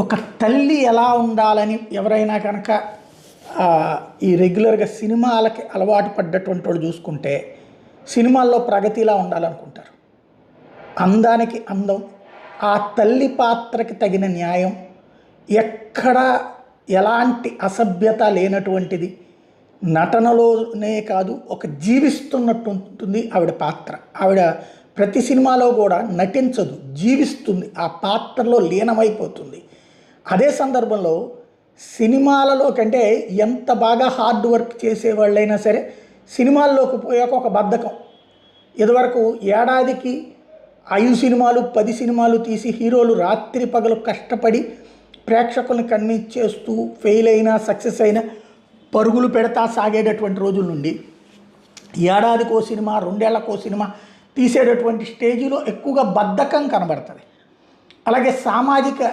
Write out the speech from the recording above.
ఒక తల్లి ఎలా ఉండాలని ఎవరైనా కనుక ఈ రెగ్యులర్గా సినిమాలకి అలవాటు పడ్డటువంటి వాళ్ళు చూసుకుంటే సినిమాల్లో ప్రగతిలా ఉండాలనుకుంటారు. అందానికి అందం ఆ తల్లి పాత్రకి తగిన న్యాయం ఎక్కడ ఎలాంటి అసభ్యత లేనటువంటిది నటనలోనే కాదు ఒక జీవిస్తున్నట్టు ఉంటుంది ఆవిడ పాత్ర. ఆవిడ ప్రతి సినిమాలో కూడా నటించదు జీవిస్తుంది ఆ పాత్రలో లీనమైపోతుంది. అదే సందర్భంలో సినిమాలలో కంటే ఎంత బాగా హార్డ్ వర్క్ చేసేవాళ్ళైనా సరే సినిమాల్లోకి పోయాక ఒక బద్ధకం. ఇదివరకు ఏడాదికి ఐదు సినిమాలు పది సినిమాలు తీసి హీరోలు రాత్రి పగలు కష్టపడి ప్రేక్షకుల్ని కన్విన్స్ చేస్తూ ఫెయిల్ అయినా సక్సెస్ అయినా పరుగులు పెడతా సాగేటటువంటి రోజుల నుండి ఏడాదికో సినిమా రెండేళ్ళకో సినిమా తీసేటటువంటి స్టేజిలో ఎక్కువగా బద్ధకం కనబడుతుంది. అలాగే సామాజిక